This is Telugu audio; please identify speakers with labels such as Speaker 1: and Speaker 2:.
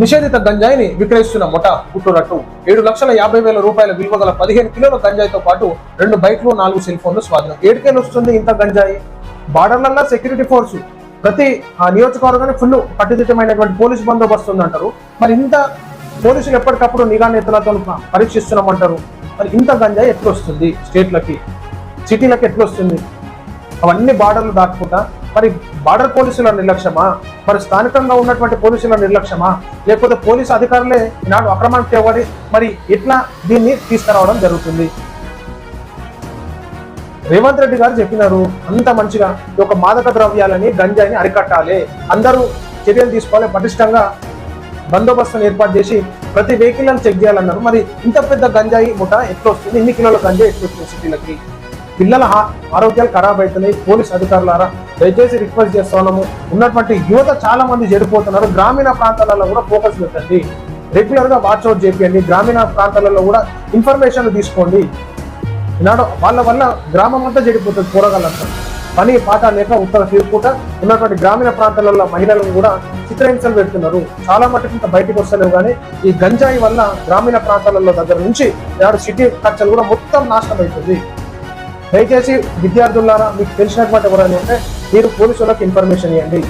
Speaker 1: నిషేధిత గంజాయిని విక్రయిస్తున్న ముఠా గుట్టునట్టు ఏడు లక్షల యాభై వేల రూపాయల విలువ గల పదిహేను కిలోల గంజాయితో పాటు రెండు బైక్లు నాలుగు సెల్ ఫోన్లు స్వాధీనం. ఏడుకేలు వస్తుంది ఇంత గంజాయి? బార్డర్లల్లా సెక్యూరిటీ ఫోర్స్ ప్రతి ఆ నియోజకవర్గానికి ఫుల్ కట్టుదిట్టమైనటువంటి పోలీసు బందోబస్తు ఉందంటారు. మరి ఇంత పోలీసులు ఎప్పటికప్పుడు నిఘా నేతలతో పరీక్షిస్తున్నామంటారు. మరి ఇంత గంజాయి ఎట్లా వస్తుంది స్టేట్లకి సిటీలకి ఎట్లొస్తుంది? అవన్నీ బార్డర్లు దాటుకుంటా మరి బార్డర్ పోలీసుల నిర్లక్ష్యమా? మరి స్థానికంగా ఉన్నటువంటి పోలీసుల నిర్లక్ష్యమా? లేకపోతే పోలీసు అధికారులే నాడు అక్రమానికి తెవ్వడి మరి ఇట్లా దీన్ని తీసుకురావడం జరుగుతుంది. రేవంత్ రెడ్డి గారు చెప్పినారు అంత మంచిగా ఈ యొక్క మాదక ద్రవ్యాలని గంజాయిని అరికట్టాలి. అందరూ చర్యలు తీసుకోవాలి పటిష్టంగా బందోబస్తును ఏర్పాటు చేసి ప్రతి వెహికల్ చెక్ చేయాలన్నారు. మరి ఇంత పెద్ద గంజాయి ముఠ ఎట్లా వస్తుంది? ఇన్ని కిలోల గంజాయి ఎట్లా వస్తుంది సిటీలకి? పిల్లల ఆరోగ్యాలు ఖరాబ్ అవుతున్నాయి పోలీస్ అధికారులారా దయచేసి రిక్వెస్ట్ చేస్తున్నాము ఉన్నటువంటి యువత చాలా మంది చెడిపోతున్నారు. గ్రామీణ ప్రాంతాలలో కూడా ఫోకస్ పెట్టండి. రెగ్యులర్గా వాచ్అవుట్ చేయండి గ్రామీణ ప్రాంతాలలో కూడా ఇన్ఫర్మేషన్ తీసుకోండి. ఈనాడు వాళ్ళ వల్ల గ్రామం అంతా చెడిపోతుంది కూరగాయలంతా. పని పాట లేక ఉత్తర తీర్పుట ఉన్నటువంటి గ్రామీణ ప్రాంతాలలో మహిళలను కూడా చిత్రహింసలు పెడుతున్నారు. చాలా మటుకు ఇంకా బయటకు వస్తలేవు కానీ ఈ గంజాయి వల్ల గ్రామీణ ప్రాంతాలలో దగ్గర నుంచి ఈనాడు సిటీ ఖర్చులు కూడా మొత్తం నాశనం అవుతుంది దయచేసి విద్యార్థులారా మీకు తెలిసినటువంటి ఎవరైనా ఉంటే మీరు పోలీసులకు ఇన్ఫర్మేషన్ ఇవ్వండి.